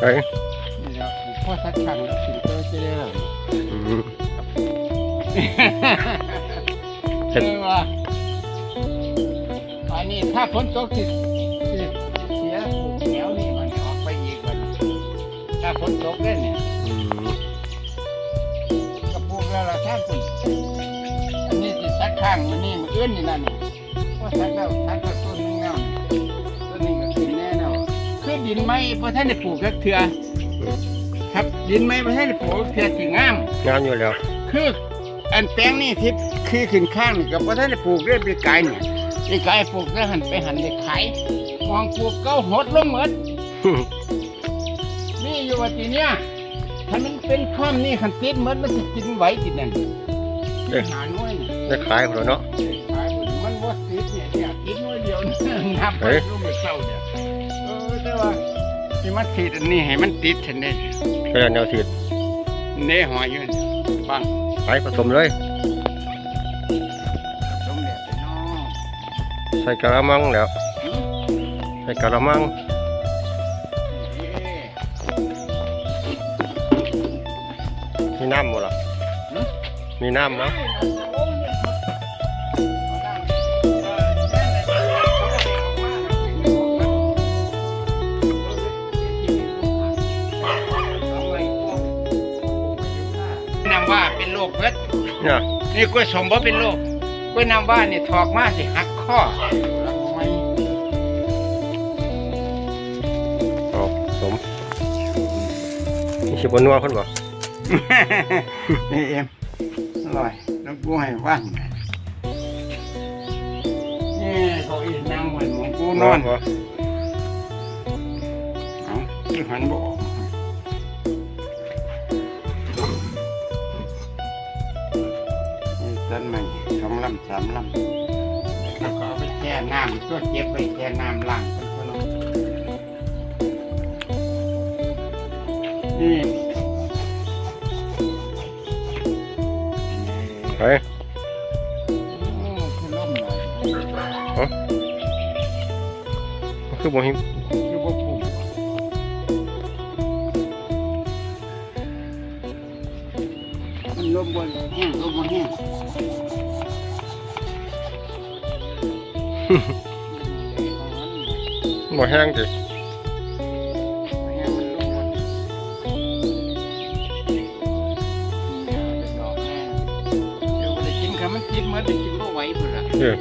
เฮ้ยนี่แล้วพ่อสักครั้งแล้วถึงก็จะได้แล้วอืมเห็เห็นนว่าอันนี้ถ้าฝนตกสิสิเสียปลูกแถวนี้มันออกไปอีกวันถ้าฝนตกเนี่ยเนี่ยอืมก็ปลูกแล้วละท่านคุณอันนี้สิสักข้างมันนี่มันเอื้อนนี่นั่นเพราะสักแล้วสักก็ต้นนึงแล้วต้ ดินไม้เพราะท่านได้ปลูกก็เถื่อครับดินไม้เพราะท่านได้ปลูกเถื่อสีงาม งามอยู่แล้ว คืออันแปลงนี่ที่คือขึ้นข้างนี่กับว่าท่านได้ปลูกเรื่อยไปไกลเนี่ยไปไกลปลูกแล้วหันไปหันได้ขายมองปลูกเก้าหดลงเหมือนนี่อยู่ว่าทีเนี้ยถ้ามันเป็นข้อมนี่ขันติดเหมือนมันจะกินไหวติดนั่นเอ้ยหาหน่วยนี่ได้ขายหมดแล้วเนาะขายหมดมันว่าติดเนี่ยเนี่ยกินหน่วยเดียวนี่นับไปเอ้ยรู้ไม่เศร้าเนี่ยเออแต่ ว่าที่มันติดอันนี้ให้มันติดฉันได้ก็ได้แนวสีดเน่หอยอยู่นี่ฟังขายผสมเลยสมเด็จไปเน้องใส่กะละมังแล้ว ใส่กะละมังมีน้ำหมดละมีน้ำมั้งนำว่าเป็นโรคเบิดเนี่ยนี่กล้วยสมบ่เป็นโรคกล้วยนำว่านี่ถอกมาสิหักข้อเอาผสมนี่ชิบนัวคนบ่ นี่เอ็มอร่อยแล้วกูให้ว่างนี่เขาอีนั่งเหมือนหมองกูนอนบ่ เอาคือหันบ่ออก ต้นไม้สองลำสามลำแล้วก็เอาไปแช่น้ำตัวเก็บไปแช่น้ำล้างเป็นตัวเนาะนี่เฮ้ยโอ้คือล่มหน่อยคือบ่หิคือบ่ปุ่มมันลมบนแห้งลมบนแห้ง ห้งจิแห้งมันลมบนเนี่ยเป็นดอกแห้งเดี๋ยวบ่ได้กินคำมันกินเหมื่อนได้กินบ่ไหวพุ่นล่ะเออ